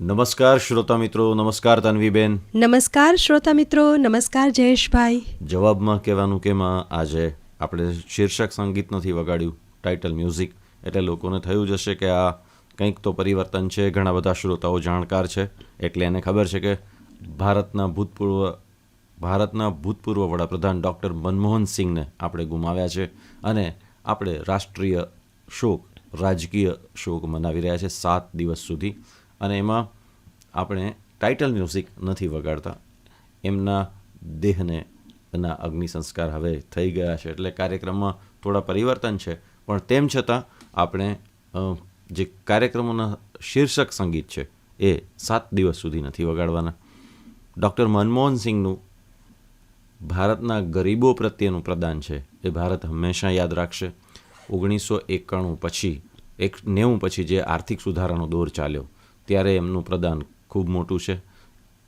નમસ્કાર શ્રોતા મિત્રો નમસ્કાર તન્વીબેન. નમસ્કાર શ્રોતા મિત્રો નમસ્કાર જયેશભાઈ. જવાબમાં કહેવાનું કે માં આજે આપણે શીર્ષક સંગીત નથી વગાડ્યું ટાઇટલ મ્યુઝિક એટલે લોકોને થયું જ હશે કે આ કંઈક તો પરિવર્તન છે ઘણા બધા શ્રોતાઓ જાણકાર છે એટલે એને ખબર છે કે ભારતના ભૂતપૂર્વ ભારતના ભૂતપૂર્વ વડાપ્રધાન ડૉક્ટર મનમોહન સિંહને આપણે ગુમાવ્યા છે અને આપણે રાષ્ટ્રીય શોક રાજકીય શોક મનાવી રહ્યા છે સાત દિવસ સુધી. અને એમાં આપણે ટાઇટલ મ્યુઝિક નથી વગાડતા. એમના દેહને ના અગ્નિ સંસ્કાર હવે થઈ ગયા છે. એટલે કાર્યક્રમમાં થોડા પરિવર્તન છે. પણ તેમ છતાં આપણે જે કાર્યક્રમોના શીર્ષક સંગીત છે એ સાત દિવસ સુધી નથી વગાડવાના. ડૉક્ટર મનમોહન સિંહનું ભારતના ગરીબો પ્રત્યેનું પ્રદાન છે એ ભારત હંમેશા યાદ રાખશે. ઓગણીસો એકાણું પછી, એક નેવું પછી જે આર્થિક સુધારાનો દોર ચાલ્યો. ત્યારે એમનું પ્રદાન ખૂબ મોટું છે.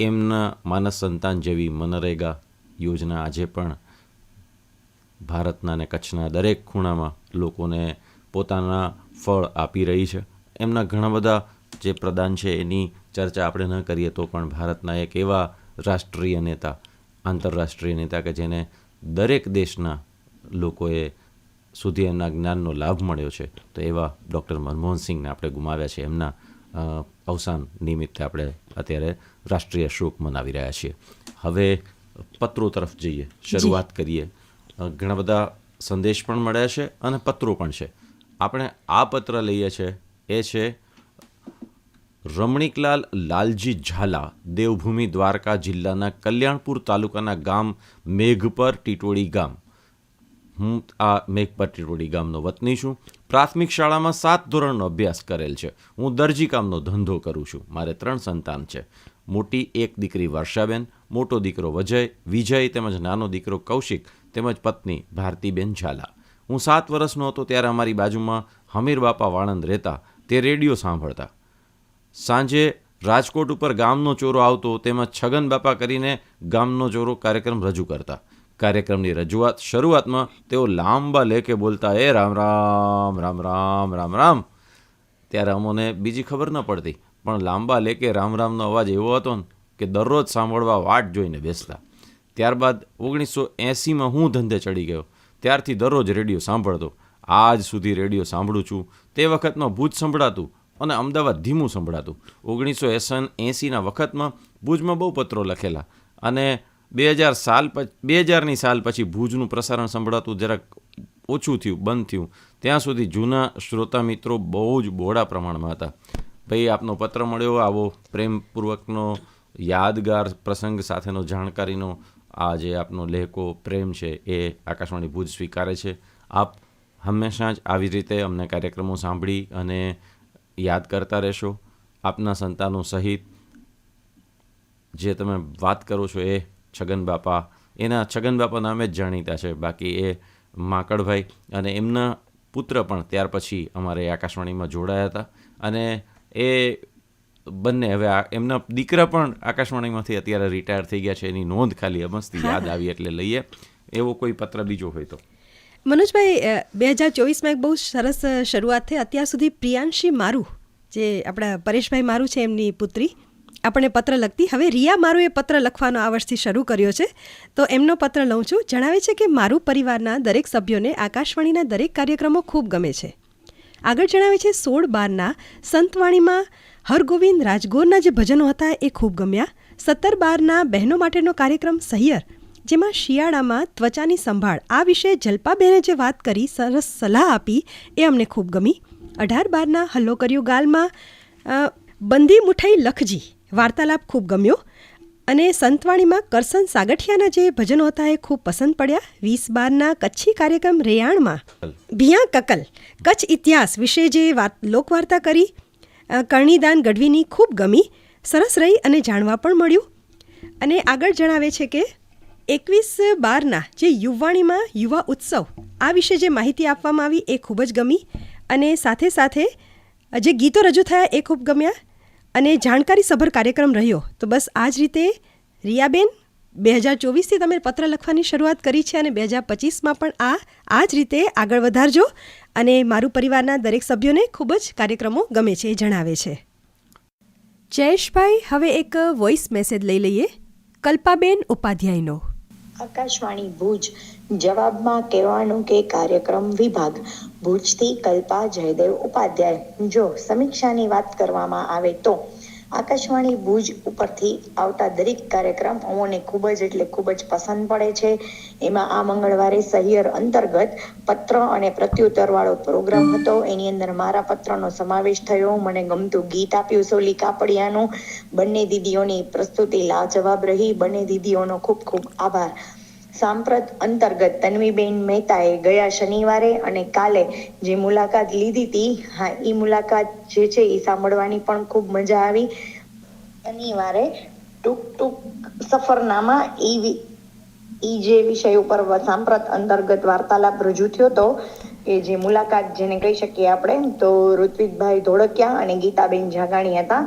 એમના માનસ સંતાન જેવી મનરેગા યોજના આજે પણ ભારતના અને કચ્છના દરેક ખૂણામાં લોકોને પોતાના ફળ આપી રહી છે. એમના ઘણા બધા જે પ્રદાન છે એની ચર્ચા આપણે ન કરીએ તો પણ ભારતના એક એવા રાષ્ટ્રીય નેતા, આંતરરાષ્ટ્રીય નેતા કે જેને દરેક દેશના લોકોએ સુધી એમના જ્ઞાનનો લાભ મળ્યો છે. તો એવા ડૉક્ટર મનમોહન સિંહને આપણે ગુમાવ્યા છે. એમના અવસાન નિમિત્તે આપણે અત્યારે રાષ્ટ્રીય શોક મનાવી રહ્યા છીએ. હવે પત્રો તરફ જઈએ શરૂઆત કરીએ. ઘણા બધા સંદેશ પણ મળ્યા છે અને પત્રો પણ છે. આપણે આ પત્ર લઈએ છે એ છે રમણીકલાલ લાલજી ઝાલા દેવભૂમિ દ્વારકા જિલ્લાના કલ્યાણપુર તાલુકાના ગામ મેઘપર ટીટોળી ગામ. હું આ મેઘપર ટીટોળી ગામનો વતની છું. પ્રાથમિક શાળામાં સાત ધોરણનો અભ્યાસ કરેલ છે. હું દરજી કામનો ધંધો કરું છું. મારે ત્રણ સંતાન છે. મોટી એક દીકરી વર્ષાબેન, મોટો દીકરો વજય, વિજય તેમજ નાનો દીકરો કૌશિક તેમજ પત્ની ભારતીબેન ઝાલા. હું સાત વર્ષનો હતો ત્યારે અમારી બાજુમાં હમીર બાપા વાણંદ રહેતા. તે રેડિયો સાંભળતા. સાંજે રાજકોટ ઉપર ગામનો ચોરો આવતો તેમાં છગન બાપા કરીને ગામનો ચોરો કાર્યક્રમ રજૂ કરતા. કાર્યક્રમની રજૂઆત શરૂઆતમાં તેઓ લાંબા લેખે બોલતા, એ રામ રામ રામ રામ રામ રામ. ત્યારે અમોને બીજી ખબર ન પડતી, પણ લાંબા લેકે રામ રામનો અવાજ એવો હતો ને કે દરરોજ સાંભળવા વાટ જોઈને બેસતા. ત્યારબાદ ઓગણીસો એંસીમાં હું ધંધે ચડી ગયો. ત્યારથી દરરોજ રેડિયો સાંભળતો. આજ સુધી રેડિયો સાંભળું છું. તે વખતમાં ભૂજ સંભળાતું અને અમદાવાદ ધીમું સંભળાતું. ઓગણીસો એસન એંસીના વખતમાં ભુજમાં બહુ પત્રો લખેલા અને બે હજાર સાલ પછી, બે હજારની સાલ પછી ભુજનું પ્રસારણ સંભળાતું જરાક ઓછું થયું, બંધ થયું. ત્યાં સુધી જૂના શ્રોતા મિત્રો બહુ જ બહોળા પ્રમાણમાં હતા. ભાઈ, આપનો પત્ર મળ્યો, આવો પ્રેમપૂર્વકનો યાદગાર પ્રસંગ સાથેનો જાણકારીનો આ જે આપનો લહેકો પ્રેમ છે એ આકાશવાણી ભુજ સ્વીકારે છે. આપ હંમેશા જ આવી રીતે અમને કાર્યક્રમો સાંભળી અને યાદ કરતા રહેશો. આપના સંતાનો સહિત જે તમે વાત કરો છો એ છગન બાપા. એના છગન બાપા નામે જ જાણીતા છે. બાકી એ માકડભાઈ અને એમના પુત્ર પણ ત્યાર પછી અમારે આકાશવાણીમાં જોડાયા હતા. અને એ બંને હવે એમના દીકરા પણ આકાશવાણીમાંથી અત્યારે રિટાયર થઈ ગયા છે. એની નોંધ ખાલી મસ્તી યાદ આવી એટલે લઈએ. એવો કોઈ પત્ર બીજો હોય તો. મનોજભાઈ બે હજાર ચોવીસમાં એક બહુ સરસ શરૂઆત થઈ. અત્યાર સુધી પ્રિયાંશી મારું જે આપણા પરેશભાઈ મારું છે એમની પુત્રી આપણને પત્ર લખતી. હવે રિયા મારું એ પત્ર લખવાનો આ વર્ષથી શરૂ કર્યો છે. તો એમનો પત્ર લઉં છું. જણાવે છે કે મારું પરિવારના દરેક સભ્યોને આકાશવાણીના દરેક કાર્યક્રમો ખૂબ ગમે છે. આગળ જણાવે છે, સોળ બારના સંતવાણીમાં હરગોવિંદ રાજગોરના જે ભજનો હતા એ ખૂબ ગમ્યા. સત્તર બારના બહેનો માટેનો કાર્યક્રમ સહિયર, જેમાં શિયાળામાં ત્વચાની સંભાળ, આ વિશે જલ્પાબેને જે વાત કરી, સરસ સલાહ આપી, એ અમને ખૂબ ગમી. અઢાર બારના હલ્લો કર્યું ગાલમાં બંદી મુઠાઈ લખજી. વાર્તાલાપ ખૂબ ગમ્યો અને સંતવાણીમાં કરસન સાગઠિયાના જે ભજનો હતા એ ખૂબ પસંદ પડ્યા. વીસ બારના કચ્છી કાર્યક્રમ રેયાણમાં ભિયા કકલ, કચ્છ ઇતિહાસ વિશે જે વાત લોકવાર્તા કરી કરણીદાન ગઢવીની ખૂબ ગમી, સરસ રહી અને જાણવા પણ મળ્યું. અને આગળ જણાવે છે કે એકવીસ બારના જે યુવાણીમાં યુવા ઉત્સવ, આ વિશે જે માહિતી આપવામાં આવી એ ખૂબ જ ગમી અને સાથે સાથે જે ગીતો રજૂ થયા એ ખૂબ ગમ્યા. અને જાણકારી સભર કાર્યક્રમ રહ્યો. તો બસ આ જ રીતે રિયાબેન, બે હજાર ચોવીસથી તમે પત્ર લખવાની શરૂઆત કરી છે અને બે હજાર પચીસમાં પણ આ આ જ રીતે આગળ વધારજો. અને મારું પરિવારના દરેક સભ્યોને ખૂબ જ કાર્યક્રમો ગમે છે એ જણાવે છે. જયેશભાઈ, હવે એક વોઇસ મેસેજ લઈ લઈએ. કલ્પાબેન ઉપાધ્યાયનો. આકાશવાણી ભુજ જવાબમાં કહેવાનું કે કાર્યક્રમ વિભાગ ભુજથી કલ્પા જયદેવ ઉપાધ્યાય. જો સમીક્ષાની વાત કરવામાં આવે તો આકાશવાણી ભુજ ઉપરથી આવતા દરેક કાર્યક્રમ અમોને ખૂબ જ એટલે ખૂબ જ પસંદ પડે છે. એમાં આ મંગળવારે સહિયર અંતર્ગત પત્ર અને પ્રત્યુત્તર વાળો પ્રોગ્રામ હતો. એની અંદર મારા પત્રનો સમાવેશ થયો. મને ગમતું ગીત આપ્યું સોલી કાપડિયાનું. બંને દીદીઓની પ્રસ્તુતિ લાજવાબ રહી. બંને દીદીઓનો ખૂબ ખૂબ આભાર. સાંપ્રત અંતર્ગત તન્વીબેન મહેતાએ ગયા શનિવારે અને કાલે જે મુલાકાત લીધી હતી હા એ મુલાકાત જે છે એ સાંભળવાની પણ ખૂબ મજા આવી. શનિવારે ટૂંક ટૂંક સફરનામા એ એ જે વિષય ઉપર સાંપ્રત અંતર્ગત વાર્તાલાપ રજૂ થયો હતો કે જે મુલાકાત જેને કહી શકીએ આપણે, તો ઋત્વિકભાઈ ધોળકિયા અને ગીતાબેન જાગાણી હતા.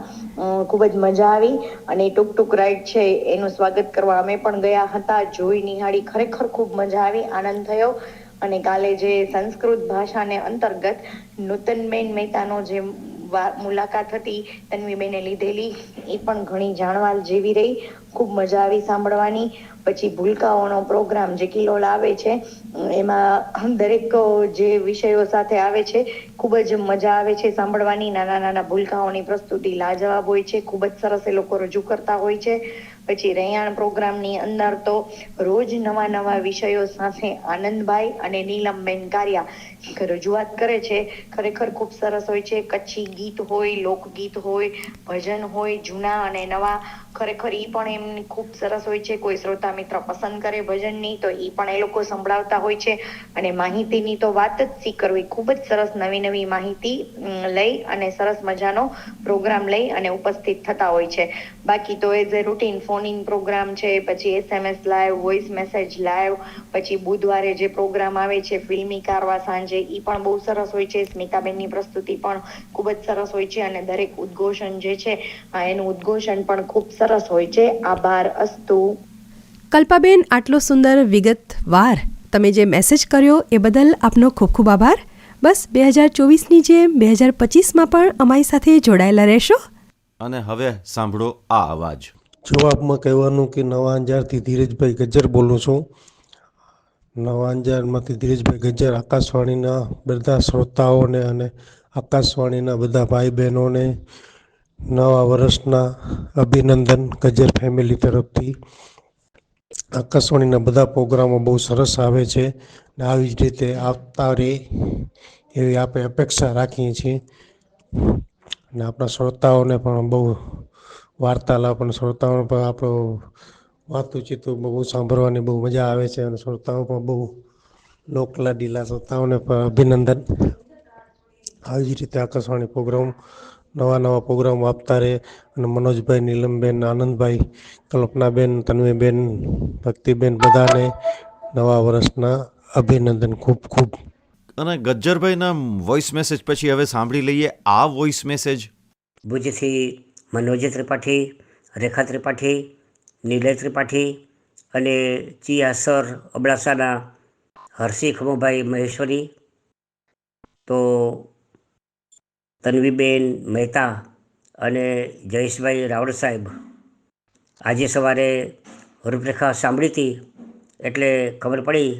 ખૂબ જ મજા આવી. અને ટુક ટુક રાઈડ છે એનું સ્વાગત કરવા અમે પણ ગયા હતા. જોઈ નિહાળી ખરેખર ખૂબ મજા આવી, આનંદ થયો. અને કાલે જે સંસ્કૃત ભાષાને અંતર્ગત નૂતનબેન મહેતાનો જે મુલાકાત હતી, તન્વીબેને લીધેલી. એ પણ ઘણી જાણવા જેવી રહી. ખૂબ મજા આવી સાંભળવાની. પછી ભૂલકાઓનો પ્રોગ્રામ જે કિલોલ આવે છે, એમાં દરેક જે વિષયો સાથે આવે છે, ખૂબ જ મજા આવે છે સાંભળવાની. નાના નાના ભૂલકાઓની પ્રસ્તુતિ લાજવાબ હોય છે. ખૂબ જ સરસ એ લોકો રજૂ કરતા હોય છે. પછી રૈયાણ પ્રોગ્રામની અંદર તો રોજ નવા નવા વિષયો સાથે આનંદભાઈ અને નીલમબેન કારિયા રજૂઆત કરે છે. ખરેખર ખૂબ સરસ હોય છે. કચ્છી ગીત હોય, લોકગીત હોય, ભજન હોય, જૂના અને નવા ખરેખર એ પણ એમની ખૂબ સરસ હોય છે. કોઈ શ્રોતા મિત્ર પસંદ કરે ભજનની તો એ પણ એ લોકો સંભળાવતા હોય છે. અને માહિતીની તો વાત જ શી કરવી ખૂબ જ સરસ નવી નવી માહિતી લઈ અને સરસ મજાનો પ્રોગ્રામ લઈ અને ઉપસ્થિત થતા હોય છે. બાકી તો as a routine phone in programme છે, પછી SMS live, voice message live, પછી બુધવારે જે પ્રોગ્રામ આવે છે, ફિલ્મી કારવા સાંજે, ઈ પણ બહુ સરસ હોય છે. સ્મિતાબેનની પ્રસ્તુતિ પણ ખૂબ જ સરસ હોય છે અને દરેક ઉદ્ઘોષણ જે છે એનું ઉદ્ઘોષણ પણ ખૂબ સરસ હોય છે. આભાર અસ્તુ. કલ્પાબેન આટલો સુંદર વિગતવાર તમે જે મેસેજ કર્યો એ બદલ આપનો ખૂબ ખૂબ આભાર. બસ બે હજાર ચોવીસની જેમ બે હજાર પચીસમાં પણ અમારી સાથે જોડાયેલા રહેશો. અને હવે સાંભળો આ અવાજ. જવાબમાં કહેવાનું કે નવા અંજારથી ધીરજભાઈ ગજ્જર બોલું છું. નવા અંજારમાંથી ધીરજભાઈ ગજ્જર આકાશવાણીના બધા શ્રોતાઓને અને આકાશવાણીના બધા ભાઈ બહેનોને નવા વર્ષના અભિનંદન ગજર ફેમિલી તરફથી. આકાશવાણીના બધા પ્રોગ્રામો બહુ સરસ આવે છે ને આવી જ રીતે આવતા રહે એવી આપણે અપેક્ષા રાખીએ છીએ. અને આપણા શ્રોતાઓને પણ બહુ વાર્તાલાપ અને શ્રોતાઓને પણ આપણો ચિત્તું બહુ સાંભળવાની બહુ મજા આવે છે અને શ્રોતાઓ પણ બહુ લોકલાડીલા શ્રોતાઓને પણ અભિનંદન. આવી જ રીતે આકાશવાણી પ્રોગ્રામ નવા નવા પ્રોગ્રામ આપતા રહે અને મનોજભાઈ નીલમબેન આનંદભાઈ કલ્પનાબેન તન્વીબેન ભક્તિબેન બધાને નવા વર્ષના અભિનંદન ખૂબ ખૂબ. અને ગજ્જરભાઈના વોઇસ મેસેજ પછી હવે સાંભળી લઈએ આ વોઇસ મેસેજ ભુજથી મનોજ ત્રિપાઠી રેખા ત્રિપાઠી નીલય ત્રિપાઠી અને ચિયા સર અબડાસાના હર્ષી ખમુભાઈ મહેશ્વરી. તો તન્વીબેન મહેતા અને જયેશભાઈ રાવળ સાહેબ આજે સવારે રૂપરેખા સાંભળી હતી એટલે ખબર પડી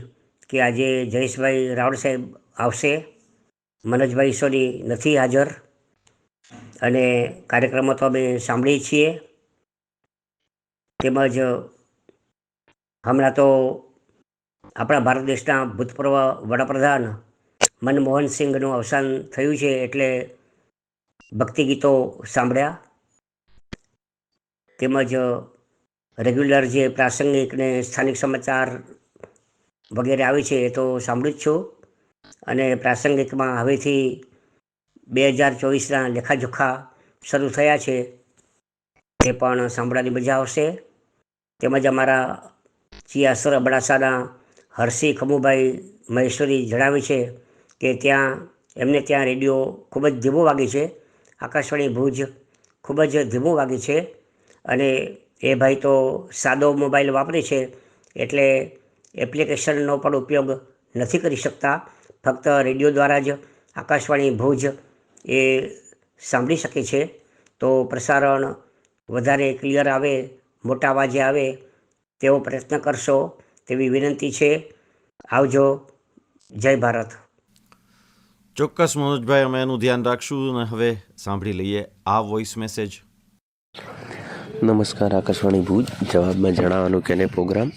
કે આજે જયેશભાઈ રાવળ સાહેબ આવશે. મનોજભાઈ સોની નથી હાજર અને કાર્યક્રમો તો અમે સાંભળીએ છીએ. તેમજ હમણાં તો આપણા ભારત દેશના ભૂતપૂર્વ વડાપ્રધાન મનમોહન સિંઘનું અવસાન થયું છે એટલે ભક્તિ ગીતો સાંભળ્યા? તેમજ રેગ્યુલર જે પ્રાસંગિક ને સ્થાનિક સમાચાર વગેરે આવે છે એ તો સાંભળું જ છું. અને પ્રાસંગિકમાં હવેથી બે હજાર ચોવીસના લેખાજોખા શરૂ થયા છે. તે પણ સાંભળવાની મજા આવશે. તેમજ અમારા ચિયાસર અબડાસાના હર્ષી ખમુભાઈ મહેશ્વરી જણાવે છે કે ત્યાં, એમને ત્યાં રેડિયો ખૂબ જ ધીમો વાગે છે. આકાશવાણી ભુજ ખૂબ જ ધીમો વાગે છે અને એ ભાઈ તો સાદો મોબાઈલ વાપરે છે એટલે એપ્લિકેશનનો પણ ઉપયોગ નથી કરી શકતા. ફક્ત રેડિયો દ્વારા જ આકાશવાણી ભુજ એ સાંભળી શકે છે. તો પ્રસારણ વધારે ક્લિયર આવે, મોટા અવાજે આવે, તેવો પ્રયત્ન કરશો તેવી વિનંતી છે. આવજો. જય ભારત. ચોક્કસ મનોજભાઈ, અમે એનું ધ્યાન રાખશું અને હવે સાંભળી લઈએ આ વોઇસ મેસેજ નમસ્કાર, આકાશવાણી ભુજ. જવાબમાં જણાવવાનું કેને પ્રોગ્રામ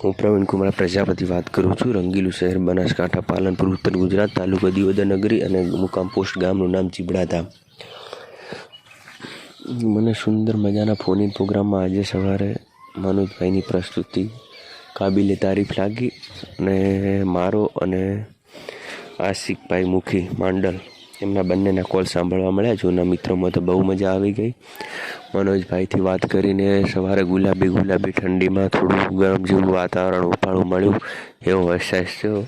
હું પ્રવીણ કુમાર, પ્રજાપતિ વાત કરું છું. રંગીલું શહેર બનાસકાંઠા, પાલનપુર, ઉત્તર ગુજરાત, તાલુકો દિયોદર નગરી અને મુકામ પોસ્ટ ગામનું નામ ચીબડાધામ. મને સુંદર મજાના ફોન ઇન પ્રોગ્રામમાં આજે સવારે મનોજભાઈની પ્રસ્તુતિ કાબિલે તારીફ લાગી અને મારો અને આશિકભાઈ મુખી માંડલ, એમના બંનેના કોલ સાંભળવા મળ્યા જૂના મિત્રોમાં તો બહુ મજા આવી ગઈ. મનોજભાઈથી વાત કરીને સવારે ગુલાબી ગુલાબી ઠંડીમાં થોડું ગરમ જેવું વાતાવરણ ઉપાળું મળ્યું. એવો અહેસાસ થયો.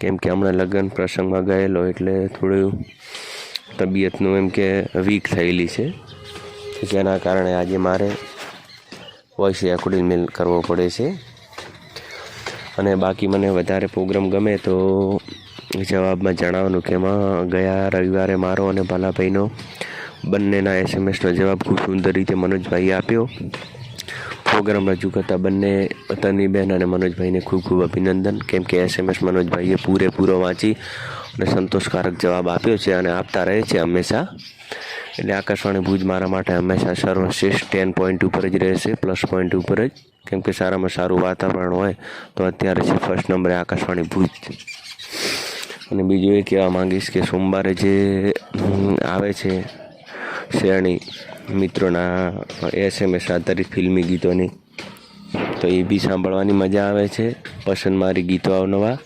કેમ કે હમણાં લગ્ન પ્રસંગમાં ગયેલો એટલે થોડું તબિયતનું એમ કે વીક થયેલી છે. જેના કારણે આજે મારે વોઇસ રેકોર્ડિંગ મેલ કરવો પડે છે. અને બાકી મને વધારે પ્રોગ્રામ ગમે તો જવાબમાં જણાવવાનું કે એમાં ગયા રવિવારે મારો અને ભાલાભાઈનો બંનેના એસએમએસનો જવાબ ખૂબ સુંદર રીતે મનોજભાઈએ આપ્યો. પ્રોગ્રામ રજૂ કરતા બંને તનીબેન અને મનોજભાઈને ખૂબ ખૂબ અભિનંદન. કેમ કે એસએમએસ મનોજભાઈએ પૂરેપૂરો વાંચી અને સંતોષકારક જવાબ આપ્યો છે અને આપતા રહે છે હંમેશા. એટલે આકાશવાણી ભુજ મારા માટે હંમેશા સર્વશ્રેષ્ઠ. ટેન પોઈન્ટ ઉપર જ રહેશે, પ્લસ પોઈન્ટ ઉપર જ. કેમ કે સારામાં સારું વાતાવરણ હોય તો અત્યારે છે ફર્સ્ટ નંબરે આકાશવાણી ભુજ. અને બીજું એ કહેવા માંગીશ કે સોમવારે જે આવે છે શ્રેણી મિત્રોના એસએમએસ આધારિત ફિલ્મી ગીતોની, તો એ બી સાંભળવાની મજા આવે છે. પસંદ મારી ગીતો અવનવા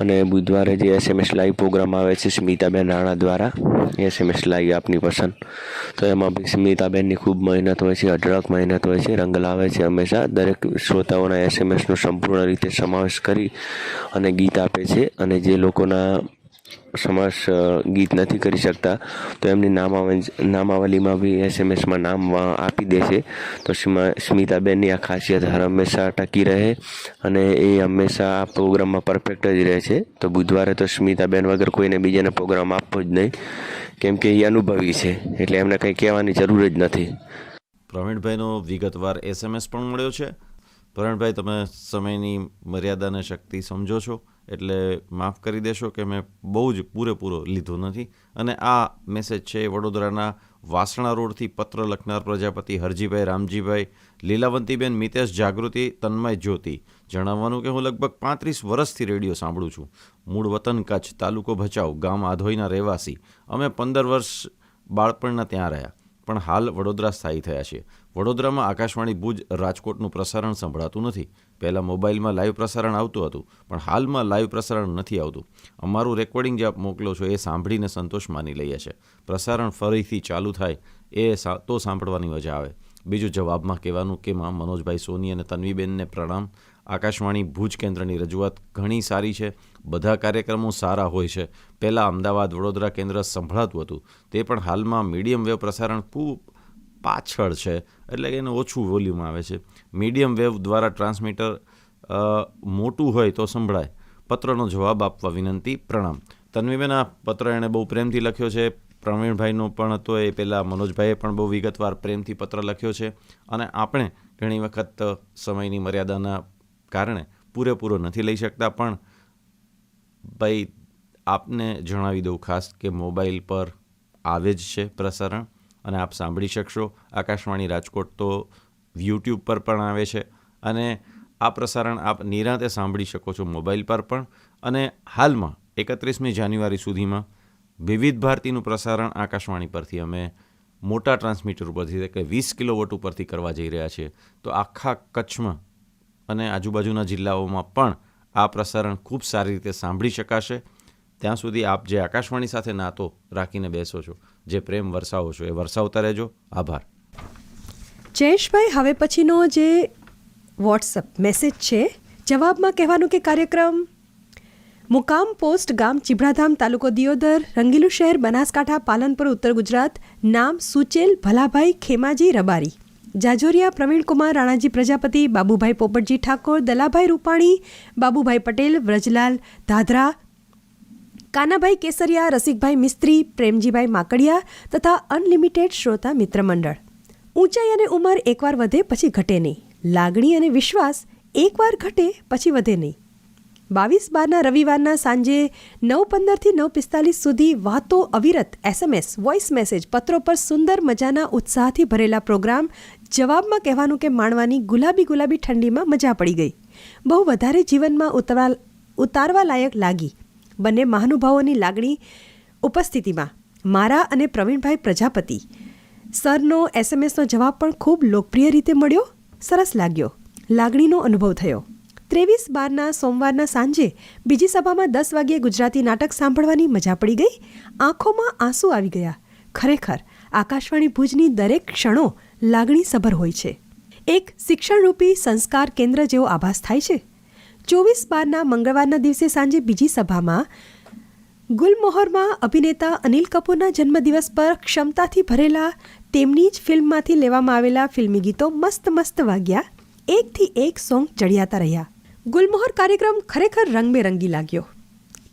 અને બુધવારે જે એસએમએસ લાઈવ પ્રોગ્રામ આવે છે સ્મિતાબેન રાણા દ્વારા એસએમએસ લાઈવ આપની પસંદ. તો એમાં બી સ્મિતાબેનની ખૂબ મહેનત હોય છે, અઢળક મહેનત હોય છે, રંગ લાવે છે હંમેશા. દરેક શ્રોતાઓના એસએમએસનો સંપૂર્ણ રીતે સમાવેશ કરી અને ગીત આપે છે અને જે લોકોના સમાસ ગીત નથી કરી શકતા, તો એમની નામાવલી નામાવલીમાં બી એસએમએસમાં નામ આપી દે છે તો સ્મ- સ્મિતાબેનની આ ખાસિયત હર હંમેશા ટકી રહે અને એ હંમેશા આ પ્રોગ્રામમાં પરફેક્ટ જ રહે છે. તો બુધવારે તો સ્મિતાબેન વગર કોઈને બીજાને પ્રોગ્રામ આપવો જ નહીં. કેમ કે એ અનુભવી છે, એટલે એમને કંઈ કહેવાની જરૂર જ નથી. પ્રવીણભાઈનો વિગતવાર એસએમએસ પણ મળ્યો છે. પ્રવીણભાઈ તમે સમયની મર્યાદાને શક્તિ સમજો છો, એટલે માફ કરી દેશો કે મેં બહુ જ પૂરેપૂરો લીધો નથી. અને આ મેસેજ છે વડોદરાના વાસણા રોડથી પત્ર લખનાર પ્રજાપતિ હરજીભાઈ રામજીભાઈ, લીલાવંતીબેન મિતેશ જાગૃતિ, તન્મય જ્યોતિ. જણાવવાનું કે હું લગભગ પાંત્રીસ વર્ષથી રેડિયો સાંભળું છું. મૂળ વતન કચ્છ, તાલુકો ભચાઉ, ગામ આધોઈના રહેવાસી. અમે પંદર વર્ષ બાળપણના ત્યાં રહ્યા. પણ હાલ વડોદરા સ્થાયી થયા છે. વડોદરામાં આકાશવાણી ભુજ રાજકોટનું પ્રસારણ સંભળાતું નથી. પહેલાં મોબાઈલમાં લાઈવ પ્રસારણ આવતું હતું, પણ હાલમાં લાઈવ પ્રસારણ નથી આવતું. અમારું રેકોર્ડિંગ જે આપ મોકલો છો એ સાંભળીને સંતોષ માની લઈએ છે. પ્રસારણ ફરીથી ચાલુ થાય એ તો સાંભળવાની મજા આવે. બીજું જવાબમાં કહેવાનું કે માં, મનોજભાઈ સોની અને તન્વીબેનને પ્રણામ. આકાશવાણી ભુજ કેન્દ્રની રજૂઆત ઘણી સારી છે. બધા કાર્યક્રમો સારા હોય છે. પહેલાં અમદાવાદ વડોદરા કેન્દ્ર સંભળાતું હતું. તે પણ હાલમાં મીડિયમ વેવ પ્રસારણ ખૂબ પાછળ છે. એટલે કે એને ઓછું વોલ્યુમ આવે છે. મીડિયમ વેવ દ્વારા ટ્રાન્સમીટર મોટું હોય તો સંભળાય. પત્રનો જવાબ આપવા વિનંતી, પ્રણામ. તન્વીબેન આ પત્ર એણે બહુ પ્રેમથી લખ્યો છે. પ્રવીણભાઈનો પણ હતો એ. પહેલાં મનોજભાઈએ પણ બહુ વિગતવાર પ્રેમથી પત્ર લખ્યો છે. અને આપણે ઘણી વખત સમયની મર્યાદાના કારણે પૂરેપૂરો નથી લઈ શકતા. પણ ભાઈ, આપને જણાવી દઉં ખાસ કે મોબાઈલ પર આવે જ છે પ્રસારણ અને આપ સાંભળી શકશો. આકાશવાણી રાજકોટ તો યુટ્યુબ પર પણ આવે છે અને આ પ્રસારણ આપ નિરાંતે સાંભળી શકો છો મોબાઈલ પર પણ. અને હાલમાં એકત્રીસમી જાન્યુઆરી સુધીમાં વિવિધ ભારતીનું પ્રસારણ આકાશવાણી પરથી અમે મોટા ટ્રાન્સમીટર ઉપરથી એટલે કે વીસ કિલોવોટ ઉપરથી કરવા જઈ રહ્યા છીએ. તો આખા કચ્છમાં અને આજુબાજુના જિલ્લાઓમાં પણ આ પ્રસારણ ખૂબ સારી રીતે સાંભળી શકાશે. ત્યાં સુધી આપ જે આકાશવાણી સાથે નાતો રાખીને બેસો છો, જે પ્રેમ વરસાવો છો, એ વરસાવતા રહેજો. આભાર. જયેશભાઈ, હવે પછીનો જે વોટ્સઅપ મેસેજ છે, જવાબમાં કહેવાનું કે કાર્યક્રમ, મુકામ પોસ્ટ ગામ ચિભડાધામ તાલુકો દિયોદર, રંગીલું શહેર બનાસકાંઠા, પાલનપુર, ઉત્તર ગુજરાત, નામ સુચેલ ભલાભાઈ ખેમાજી રબારી. જાજોરિયા પ્રવીણકુમાર, રાણાજી પ્રજાપતિ, બાબુભાઈ પોપટજી ઠાકોર, દલાભાઈ રૂપાણી, બાબુભાઈ પટેલ, વ્રજલાલ ધાધરા, કાનાભાઈ કેસરિયા, રસિકભાઈ મિસ્ત્રી, પ્રેમજીભાઈ માકડિયા તથા અનલિમિટેડ શ્રોતા મિત્ર મંડળ. ઊંચાઈ અને ઉંમર એકવાર વધે પછી ઘટે નહીં. લાગણી અને વિશ્વાસ એકવાર ઘટે પછી વધે નહીં. બાવીસ બારના રવિવારના સાંજે નવ પંદરથી નવ પિસ્તાલીસ સુધી વાતો અવિરત, એસએમએસ, વોઇસ મેસેજ, પત્રો પર સુંદર મજાના ઉત્સાહથી ભરેલા પ્રોગ્રામ જવાબમાં કહેવાનું કે માણવાની ગુલાબી ગુલાબી ઠંડીમાં મજા પડી ગઈ. બહુ વધારે જીવનમાં ઉતરવા ઉતારવા લાયક લાગી. બંને મહાનુભાવોની લાગણી ઉપસ્થિતિમાં. મારા અને પ્રવીણભાઈ પ્રજાપતિ. સરનો એસએમએસનો જવાબ પણ ખૂબ લોકપ્રિય રીતે મળ્યો. સરસ લાગ્યો. લાગણીનો અનુભવ થયો. ત્રેવીસ બારના સોમવારના સાંજે બીજી સભામાં દસ વાગ્યે ગુજરાતી નાટક સાંભળવાની મજા પડી ગઈ. આંખોમાં આંસુ આવી ગયા. ખરેખર, આકાશવાણી ભુજની દરેક ક્ષણો લાગણીસભર હોય છે. એક શિક્ષણરૂપી સંસ્કાર કેન્દ્ર જેવો આભાસ થાય છે. ચોવીસ બારના મંગળવારના દિવસે સાંજે બીજી સભામાં ગુલમોહરમાં અભિનેતા અનિલ કપૂરના જન્મદિવસ પર ક્ષમતાથી ભરેલા તેમની જ ફિલ્મમાંથી લેવામાં આવેલા ફિલ્મી ગીતો મસ્ત મસ્ત વાગ્યા. એકથી એક સોંગ ચડિયાતા રહ્યા. ગુલમોહર કાર્યક્રમ ખરેખર રંગબેરંગી લાગ્યો.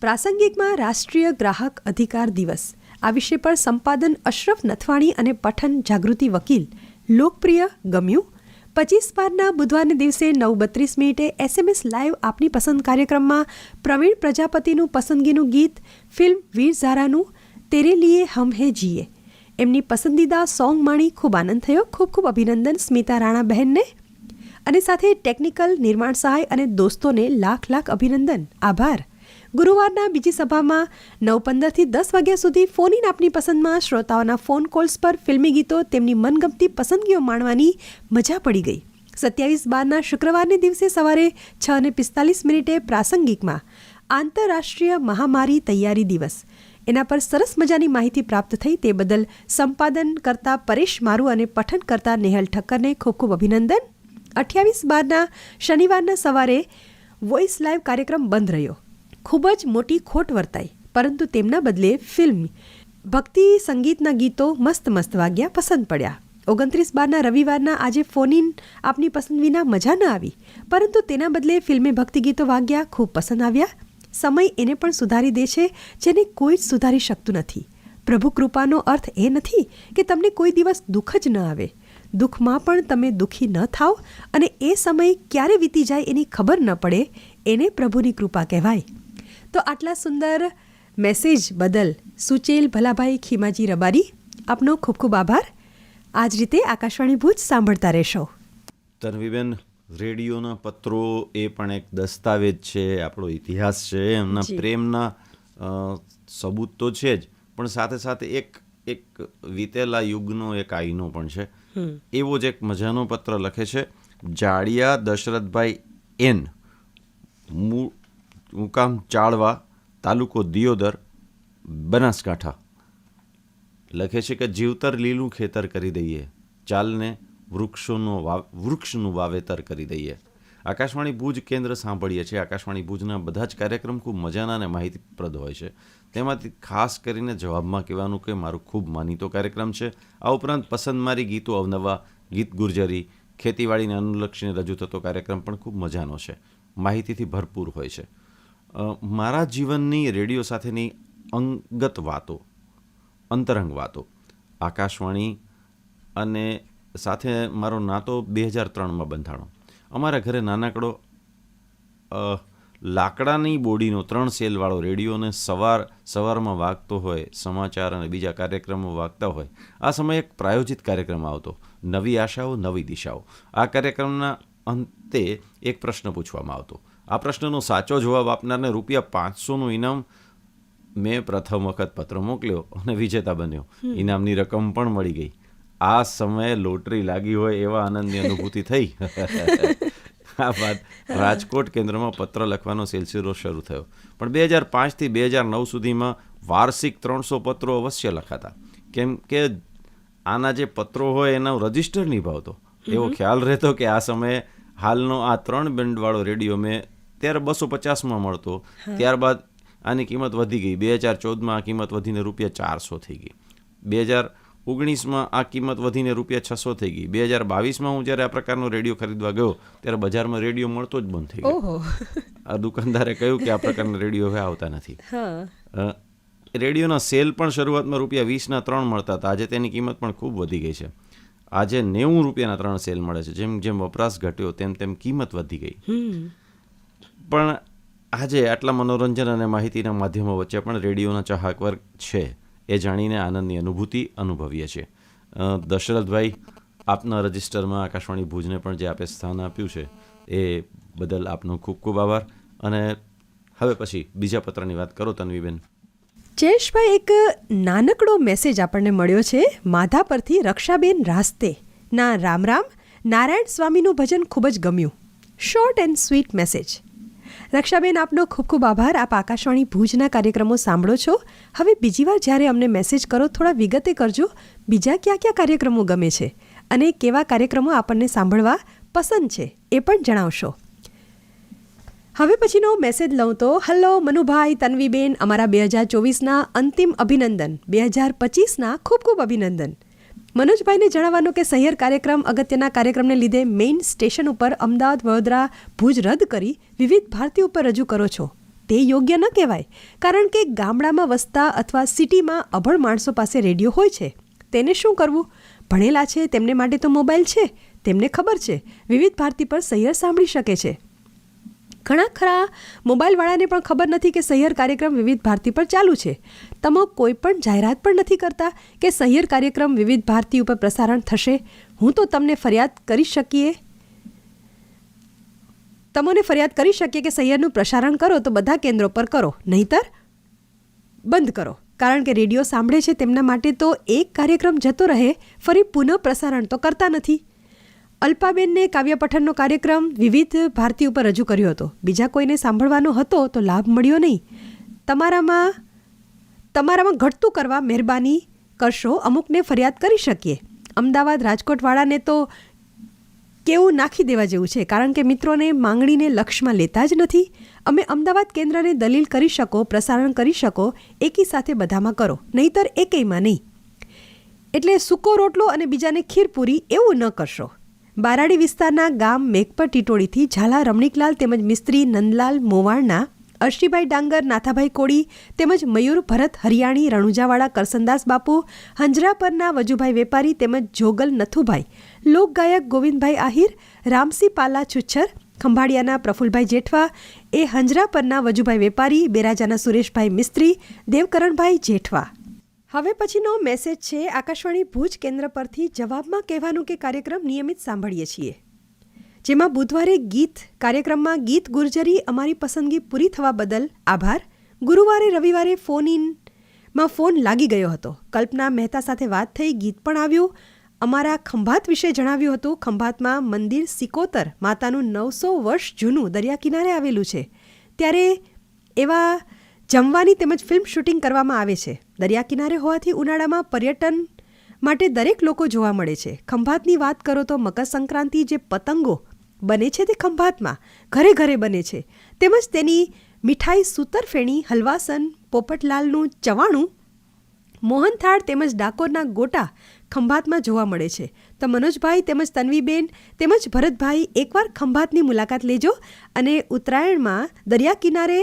પ્રાસંગિકમાં રાષ્ટ્રીય ગ્રાહક અધિકાર દિવસ. આ વિષય પર સંપાદન અશરફ નથવાણી અને પઠન જાગૃતિ વકીલ લોકપ્રિય ગમ્યું? પચીસ બારના બુધવારને દિવસે નવ બત્રીસ મિનિટે એસએમએસ લાઈવ આપની પસંદ કાર્યક્રમમાં પ્રવીણ પ્રજાપતિનું પસંદગીનું ગીત, ફિલ્મ વીર ઝારાનું તેરે લીએ હમ હે જીએ. એમની પસંદીદા સોંગ માણી ખૂબ આનંદ થયો. ખૂબ ખૂબ અભિનંદન સ્મિતા રાણા બહેનને. અને સાથે ટેકનિકલ નિર્માણ સહાય અને દોસ્તોને લાખ લાખ અભિનંદન. આભાર. ગુરુવારના બીજી સભામાં નવ પંદરથી દસ વાગ્યા સુધી ફોન ઇન આપની પસંદમાં શ્રોતાઓના ફોન કોલ્સ પર ફિલ્મી ગીતો તેમની મનગમતી પસંદગીઓ માણવાની મજા પડી ગઈ. સત્યાવીસ બારના શુક્રવારને દિવસે સવારે છ અને પિસ્તાલીસ મિનિટે પ્રાસંગિકમાં આંતરરાષ્ટ્રીય મહામારી તૈયારી દિવસ. એના પર સરસ મજાની માહિતી પ્રાપ્ત થઈ તે બદલ સંપાદન કરતા પરેશ મારુ અને પઠન કરતા નેહલ ઠક્કરને ખૂબ ખૂબ અભિનંદન. અઠ્યાવીસ બારના શનિવારના સવારે વોઇસ લાઈવ કાર્યક્રમ બંધ રહ્યો. ખૂબ જ મોટી ખોટ વર્તાઈ, પરંતુ તેમના બદલે ફિલ્મ, ભક્તિ સંગીતના ગીતો મસ્ત મસ્ત વાગ્યા પસંદ પડ્યા. ઓગણત્રીસ બારના રવિવારના આજે ફોનિન આપની પસંદ વિના મજા ન આવી, પરંતુ તેના બદલે ફિલ્મે ભક્તિ ગીતો વાગ્યા ખૂબ પસંદ આવ્યા. સમય એને પણ સુધારી દે છે, જેને કોઈ જ સુધારી શકતું નથી. પ્રભુ કૃપાનો અર્થ એ નથી કે તમને કોઈ દિવસ દુઃખ જ ન આવે. દુઃખમાં પણ તમે દુઃખી ન થાવ અને એ સમય ક્યારે વીતી જાય એની ખબર ન પડે, એને પ્રભુની કૃપા કહેવાય. તો આટલા સુંદર મેસેજ બદલ સુચેલ ભલાભાઈ ખીમાજી રબારી આપનો ખૂબ ખૂબ આભાર. આ જ રીતે આકાશવાણી ભુજ સાંભળતા રહેશો. તન્વીબેન રેડિયોના પત્રો એ પણ એક દસ્તાવેજ છે આપણો ઇતિહાસ છે એમના પ્રેમના સબૂત તો છે જ પણ સાથે સાથે એક એક વીતેલા યુગનો એક આઈનો પણ છે. એવો જ એક મજાનો પત્ર લખે છે જાડિયા દશરથભાઈ એન મુ- મુકામ ચાળવા, તાલુકો દિયોદર, બનાસકાંઠા. લખે છે કે જીવતર લીલું ખેતર કરી દઈએ. ચાલને વૃક્ષોનો વૃક્ષનું વાવેતર કરી દઈએ. આકાશવાણી ભુજ કેન્દ્ર સાંભળીએ છીએ. આકાશવાણી ભુજના બધા જ કાર્યક્રમ ખૂબ મજાના અને માહિતીપ્રદ હોય છે. તેમાંથી ખાસ કરીને જવાબમાં કહેવાનું કે મારું ખૂબ માનીતો કાર્યક્રમ છે. આ ઉપરાંત પસંદ મારી ગીતો અવનવા, ગીત ગુર્જરી, ખેતીવાડીને અનુલક્ષીને રજૂ થતો કાર્યક્રમ પણ ખૂબ મજાનો છે. માહિતીથી ભરપૂર હોય છે. મારા જીવનની રેડિયો સાથેની અંગત વાતો, અંતરંગ વાતો, આકાશવાણી અને સાથે મારો નાતો બે હજાર ત્રણમાં બંધાણો. અમારા ઘરે નાનકડો લાકડાની બોડીનો ત્રણ સેલવાળો રેડિયોને સવાર, સવારમાં વાગતો હોય, સમાચાર અને બીજા કાર્યક્રમો વાગતા હોય. આ સમયે એક પ્રાયોજિત કાર્યક્રમ આવતો. નવી આશાઓ, નવી દિશાઓ. આ કાર્યક્રમના અંતે એક પ્રશ્ન પૂછવામાં આવતો. આ પ્રશ્નનો સાચો જવાબ આપનારને રૂપિયા પાંચસોનું ઇનામ મેં પ્રથમ વખત પત્ર મોકલ્યો અને વિજેતા બન્યો. ઇનામની રકમ પણ મળી ગઈ. આ સમયે લોટરી લાગી હોય એવા આનંદની અનુભૂતિ થઈ. આ બાદ રાજકોટ કેન્દ્રમાં પત્ર લખવાનો સિલસિલો શરૂ થયો. પણ બે હજાર પાંચથી બે હજાર નવ સુધીમાં વાર્ષિક ત્રણસો પત્રો અવશ્ય લખાતા. કેમ કે આના જે પત્રો હોય એનો રજિસ્ટર નિભાવતો. એવો ખ્યાલ રહેતો કે આ સમયે હાલનો આ ત્રણ બેન્ડવાળો રેડિયો મેં ત્યારે બસો પચાસમાં મળતો. ત્યારબાદ આની કિંમત વધી ગઈ. બે હજાર ચૌદમાં આ કિંમત વધીને રૂપિયા ચારસો થઈ ગઈ. બે હજાર ઓગણીસમાં આ કિંમત વધીને રૂપિયા છસો થઈ ગઈ. બે હજાર બાવીસમાં હું જ્યારે આ પ્રકારનો રેડિયો ખરીદવા ગયો ત્યારે બજારમાં રેડિયો મળતો જ બંધ થઈ ગયો. આ દુકાનદારે કહ્યું કે આ પ્રકારના રેડિયો હવે આવતા નથી. રેડિયોના સેલ પણ શરૂઆતમાં રૂપિયા વીસના ત્રણ મળતા હતા. આજે તેની કિંમત પણ ખૂબ વધી ગઈ છે. આજે નેવું રૂપિયાના ત્રણ સેલ મળે છે. જેમ જેમ વપરાશ ઘટ્યો તેમ તેમ કિંમત વધી ગઈ. પણ આજે આટલા મનોરંજન અને માહિતીના માધ્યમો વચ્ચે પણ રેડિયોના ચાહક વર્ગ છે એ જાણીને આનંદની અનુભૂતિ અનુભવીએ છીએ. દશરથભાઈ, આપના રજિસ્ટરમાં આકાશવાણી ભુજને પણ જે આપે સ્થાન આપ્યું છે, એ બદલ આપનો ખૂબ ખૂબ આભાર. અને હવે પછી બીજા પત્રની વાત કરો, તન્વીબેન. જયેશભાઈ, એક નાનકડો મેસેજ આપણને મળ્યો છે, માધા પરથી રક્ષાબેન રાસ્તે. ના, રામ રામ. નારાયણ સ્વામીનું ભજન ખૂબ જ ગમ્યું. Short and sweet message Rakshaben, આપનો ખૂબ ખૂબ આભાર. આપ આકાશવાણી ભુજના કાર્યક્રમો સાંભળો છો. હવે બીજી વાર જ્યારે અમને મેસેજ કરો, થોડા વિગતે કરજો, બીજા કયા કયા કાર્યક્રમો ગમે છે અને કેવા કાર્યક્રમો આપણને સાંભળવા પસંદ છે એ પણ જણાવશો. હવે પછીનો મેસેજ લઉં તો હલો મનુભાઈ, તન્વીબેન, અમારા બે હજાર ચોવીસના અંતિમ અભિનંદન. બે હજાર પચીસના ખૂબ ખૂબ અભિનંદન. મનોજભાઈને જણાવવાનું કે સહિયર કાર્યક્રમ અગત્યના કાર્યક્રમને લીધે મેઇન સ્ટેશન ઉપર અમદાવાદ, વડોદરા, ભુજ રદ કરી વિવિધ ભારતી ઉપર રજૂ કરો છો. તે યોગ્ય ન કહેવાય, કારણ કે ગામડામાં વસતા અથવા સિટીમાં અભણ માણસો પાસે રેડિયો હોય છે. તેને શું કરવું? ભણેલા છે, તેમને માટે તો મોબાઈલ છે. તેમને ખબર છે, વિવિધ ભારતી પર સહિયર સાંભળી શકે છે. ઘણા ખરા મોબાઈલવાળાને પણ ખબર નથી કે સહિયર કાર્યક્રમ વિવિધ ભારતી પર ચાલુ છે. તમે કોઈ પણ જાહેરાત પણ નથી કરતા કે સહિયર કાર્યક્રમ વિવિધ ભારતી ઉપર પ્રસારણ થશે. હું તો તમને ફરિયાદ કરી શકીએ? તમને ફરિયાદ કરી શકીએ કે સહિયરનું પ્રસારણ કરો તો બધા કેન્દ્રો પર કરો. નહીતર? બંધ કરો. કારણ કે રેડિયો સાંભળે છે તેમના માટે તો એક કાર્યક્રમ જતો રહે, ફરી પુનઃ પ્રસારણ તો કરતા નથી. અલ્પાબેનને કાવ્યપઠનનો કાર્યક્રમ વિવિધ ભારતી ઉપર રજૂ કર્યો હતો. બીજા કોઈને સાંભળવાનો હતો તો લાભ મળ્યો નહીં. તમારામાં તમારામાં ઘટતું કરવા મહેરબાની કરશો. અમુકને ફરિયાદ કરી શકીએ. અમદાવાદ રાજકોટવાળાને તો કેવું નાખી દેવા જેવું છે? કારણ કે મિત્રોને માંગણીને લક્ષમાં લેતા જ નથી. અમે અમદાવાદ કેન્દ્રને દલીલ કરી શકો, પ્રસારણ કરી શકો, એકી સાથે બધામાં કરો. નહીતર એકેયમાં નહીં. એટલે સૂકો રોટલો અને બીજાને ખીરપુરી એવું ન કરશો. બારાડી વિસ્તારના ગામ મેઘપર ટીટોળીથી ઝાલા રમણીકલાલ તેમજ મિસ્ત્રી નંદલાલ મોવાણના, અર્શીભાઈ ડાંગર, નાથાભાઈ કોળી તેમજ મયુર ભરત હરિયાણી, રણુજાવાળા કરસનદાસ બાપુ, હંજરા પરના વજુભાઈ વેપારી તેમજ જોગલ નથુભાઈ, લોકગાયક ગોવિંદભાઈ આહિર, રામસી પાલા છુચ્છર, ખંભાળિયાના પ્રફુલભાઈ જેઠવા, એ હંજરા પરના વજુભાઈ વેપારી, બેરાજાના સુરેશભાઈ મિસ્ત્રી, દેવકરણભાઈ જેઠવા. હવે પછીનો મેસેજ છે, આકાશવાણી ભુજ કેન્દ્ર પરથી જવાબમાં કહેવાનું કે કાર્યક્રમ નિયમિત સાંભળીએ છીએ. જેમાં બુધવારે ગીત, કાર્યક્રમમાં ગીત ગુર્જરી, અમારી પસંદગી પૂરી થવા બદલ આભાર. ગુરુવારે, રવિવારે ફોન ઇનમાં ફોન લાગી ગયો હતો. કલ્પના મહેતા સાથે વાત થઈ, ગીત પણ આવ્યું. અમારા ખંભાત વિશે જણાવ્યું હતું. ખંભાતમાં મંદિર સિકોતર, માતાનું નવસો વર્ષ જૂનું દરિયા કિનારે આવેલું છે. ત્યારે એવા જમવાની તેમજ ફિલ્મ શૂટિંગ કરવામાં આવે છે. દરિયા કિનારે હોવાથી ઉનાળામાં પર્યટન માટે દરેક લોકો જોવા મળે છે. ખંભાતની વાત કરો તો મકર સંક્રાંતિ જે પતંગો બને છે તે ખંભાતમાં ઘરે ઘરે બને છે. તેમજ તેની મીઠાઈ સૂતરફેણી, હલવાસન, પોપટલાલનું ચવાણું, મોહનથાળ તેમજ ડાકોરના ગોટા ખંભાતમાં જોવા મળે છે. તો મનોજભાઈ તેમજ તન્વીબેન તેમજ ભરતભાઈ એકવાર ખંભાતની મુલાકાત લેજો અને ઉત્તરાયણમાં દરિયા કિનારે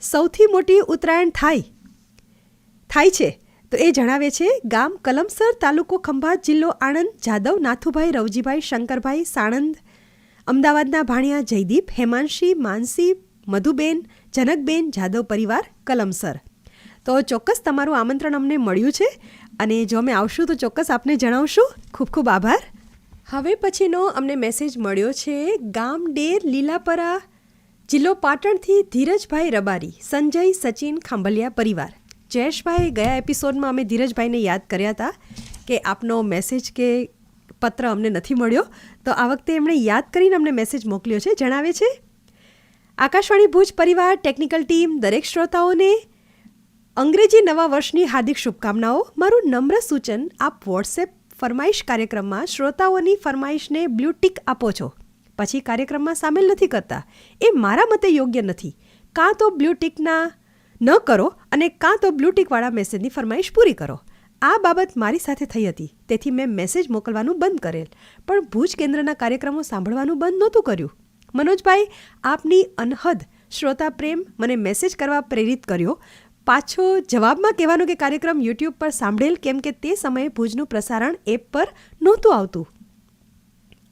સૌથી મોટી ઉત્તરાયણ થાય? થાય છે. તો એ જણાવે છે, ગામ કલમસર તાલુકો ખંભાત જિલ્લો આણંદ, જાદવ, નાથુભાઈ, રવજીભાઈ, શંકરભાઈ, સાણંદ, અમદાવાદના ભાણિયા, જયદીપ, હેમાંશી, માનસી, મધુબેન, જનકબેન, જાદવ પરિવાર, કલમસર. તો ચોક્કસ તમારું આમંત્રણ અમને મળ્યું છે અને જો અમે આવશું તો ચોક્કસ આપને જણાવશું. ખૂબ ખૂબ આભાર. હવે પછીનો અમને મેસેજ મળ્યો છે, ગામ ડેર લીલાપરા જિલ્લો પાટણથી ધીરજભાઈ રબારી, સંજય, સચિન, ખાંભલિયા પરિવાર. જયેશભાઈ ગયા એપિસોડમાં અમે ધીરજભાઈને યાદ કર્યા હતા કે આપનો મેસેજ કે પત્ર અમને નથી મળ્યો. તો આ વખતે એમણે યાદ કરીને અમને મેસેજ મોકલ્યો છે. જણાવે છે, આકાશવાણી ભુજ પરિવાર ટેકનિકલ ટીમ દરેક શ્રોતાઓને અંગ્રેજી નવા વર્ષની હાર્દિક શુભકામનાઓ. મારું નમ્ર સૂચન, આપ વોટ્સએપ ફરમાઈશ કાર્યક્રમમાં શ્રોતાઓની ફરમાઈશને બ્લુ ટીક આપો છો. પછી કાર્યક્રમમાં સામેલ નથી કરતા. એ મારા મતે યોગ્ય નથી. કાં તો બ્લુ ટિકના ન કરો અને કાં તો બ્લુ ટિકવાળા મેસેજની ફરમાઈશ પૂરી કરો. આ બાબત મારી સાથે થઈ હતી. તેથી મેં મેસેજ મોકલવાનું બંધ કરેલ. પણ ભુજ કેન્દ્રના કાર્યક્રમો સાંભળવાનું બંધ નહોતું કર્યું. મનોજભાઈ, આપની અનહદ શ્રોતા પ્રેમ મને મેસેજ કરવા પ્રેરિત કર્યો. પાછો જવાબમાં કહેવાનું કે કાર્યક્રમ યુટ્યુબ પર સાંભળેલ કેમ કે તે સમયે ભુજનું પ્રસારણ એપ પર નહોતું આવતું.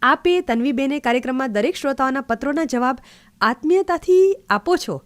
આપે તન્વીબેને કાર્યક્રમમાં દરેક શ્રોતાઓના પત્રોના જવાબ આત્મીયતાથી આપો છો.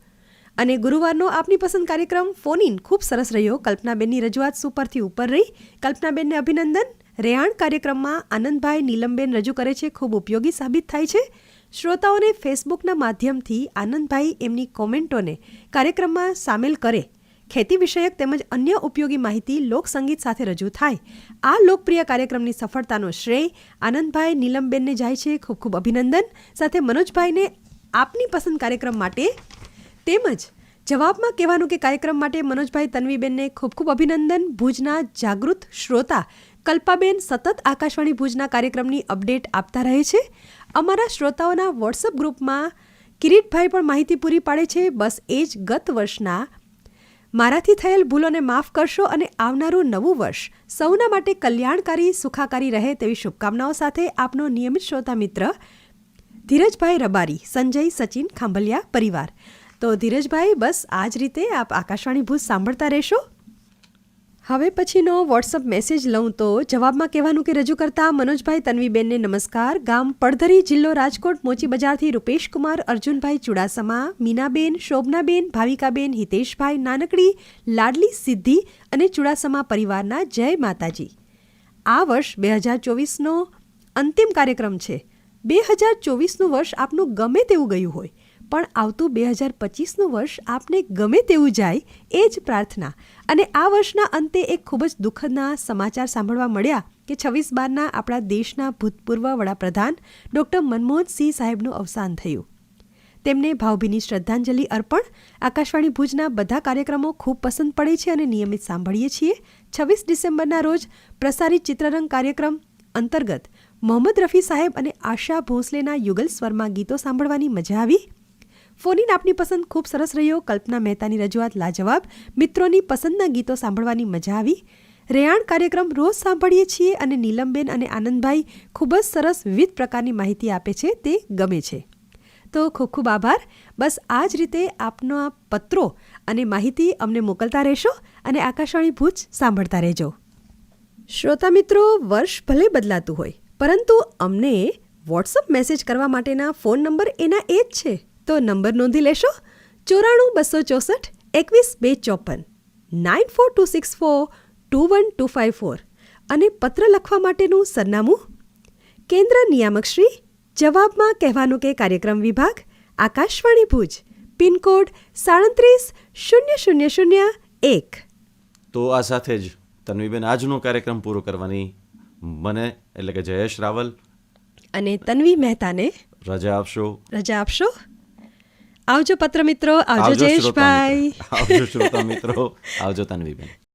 અને ગુરુવારનો આપની પસંદ કાર્યક્રમ ફોન ઇન ખૂબ સરસ રહ્યો. કલ્પનાબેનની રજૂઆત સુપરથી ઉપર રહી. કલ્પનાબેનને અભિનંદન. રેહાણ કાર્યક્રમમાં આનંદભાઈ નીલમબેન રજૂ કરે છે. ખૂબ ઉપયોગી સાબિત થાય છે. શ્રોતાઓને ફેસબુકના માધ્યમથી આનંદભાઈ એમની કોમેન્ટોને કાર્યક્રમમાં સામેલ કરે. ખેતી વિષયક તેમજ અન્ય ઉપયોગી માહિતી લોકસંગીત સાથે રજૂ થાય. આ લોકપ્રિય કાર્યક્રમની સફળતાનો શ્રેય આનંદભાઈ નીલમબેનને જાય છે. ખૂબ ખૂબ અભિનંદન. સાથે મનોજભાઈને આપની પસંદ કાર્યક્રમ માટે તેમજ જવાબમાં કહેવાનું કે કાર્યક્રમ માટે મનોજભાઈ તન્વીબેનને ખૂબ ખૂબ અભિનંદન. ભુજના જાગૃત શ્રોતા કલ્પાબેન સતત આકાશવાણી ભુજના કાર્યક્રમની અપડેટ આપતા રહે છે. અમારા શ્રોતાઓના વોટ્સઅપ ગ્રુપમાં કિરીટભાઈ પણ માહિતી પૂરી પાડે છે. બસ એ જ ગત વર્ષના મારાથી થયેલ ભૂલોને માફ કરશો અને આવનારું નવું વર્ષ સૌના માટે કલ્યાણકારી, સુખાકારી રહે તેવી શુભકામનાઓ સાથે આપનો નિયમિત શ્રોતા મિત્ર ધીરજભાઈ રબારી, સંજય, સચિન, ખાંભલિયા, પરિવાર. તો ધીરજભાઈ, બસ આ જ રીતે આપ આકાશવાણી ભૂજ સાંભળતા રહેશો. હવે પછીનો વોટ્સઅપ મેસેજ લઉં તો જવાબમાં કહેવાનું કે રજૂ કરતા મનોજભાઈ તન્વીબેનને નમસ્કાર. ગામ પડધરી જિલ્લો રાજકોટ, મોચી બજારથી રૂપેશકુમાર, અર્જુનભાઈ ચુડાસમા, મીનાબેન, શોભનાબેન, ભાવિકાબેન, હિતેશભાઈ નાનકડી, લાડલી સિદ્ધિ અને ચુડાસમા પરિવારના જય માતાજી. આ વર્ષ બે હજાર ચોવીસનો અંતિમ કાર્યક્રમ છે. બે હજાર ચોવીસનું વર્ષ આપનું ગમે તેવું ગયું હોય. પણ આવતું બે હજાર પચીસનું વર્ષ આપને ગમે તેવું જાય એ જ પ્રાર્થના. અને આ વર્ષના અંતે એક ખૂબ જ દુઃખદના સમાચાર સાંભળવા મળ્યા કે છવ્વીસ બારના આપણા દેશના ભૂતપૂર્વ વડાપ્રધાન ડૉક્ટર મનમોહનસિંહ સાહેબનું અવસાન થયું. તેમને ભાવભીની શ્રદ્ધાંજલિ અર્પણ આકાશવાણી ભુજના બધા કાર્યક્રમો ખૂબ પસંદ પડે છે અને નિયમિત સાંભળીએ છીએ છવ્વીસ ડિસેમ્બરના રોજ પ્રસારિત ચિત્રરંગ કાર્યક્રમ અંતર્ગત. મોહમ્મદ રફી સાહેબ અને આશા ભોંસલેના યુગલ સ્વરમાં ગીતો સાંભળવાની મજા આવી. ફોનીન આપની પસંદ ખૂબ સરસ રહ્યો. કલ્પના મહેતાની રજૂઆત લાજવાબ. મિત્રોની પસંદના ગીતો સાંભળવાની મજા આવી. રેયાણ કાર્યક્રમ રોજ સાંભળીએ છીએ અને નીલમબેન અને આનંદભાઈ ખૂબ જ સરસ વિવિધ પ્રકારની માહિતી આપે છે, તે ગમે છે. તો ખૂબ ખૂબ આભાર. બસ આ જ રીતે આપના પત્રો અને માહિતી અમને મોકલતા રહેશો અને આકાશવાણી ભુજ સાંભળતા રહેજો. શ્રોતા મિત્રો, વર્ષ ભલે બદલાતું હોય, પરંતુ અમને વોટ્સઅપ મેસેજ કરવા માટેના ફોન નંબર એના એ જ છે. તો નંબર નોંધી લેશો? ચોરાણું બસો ચોસઠ એકવીસ બે ચોપન. Nine four two six four two one two five four. અને પત્ર લખવા માટેનું સરનામું? કેન્દ્ર નિયામક શ્રી જવાબમાં કહેવાનું કે કાર્યક્રમ વિભાગ આકાશવાણી ભુજ પિનકોડ સાડત્રીસ શૂન્ય શૂન્ય શૂન્ય એક. તો આ સાથે જ તન્વીબેન આજનો કાર્યક્રમ પૂરો કરવાની મને એટલે કે જયેશ રાવલ. અને તન્વી મહેતાને રજા આપશો. રજા આપશો. આવજો પત્ર મિત્રો આવજો જયેશભાઈ મિત્રો. આવજો શ્રોતા મિત્રો આવજો તન્વીબેન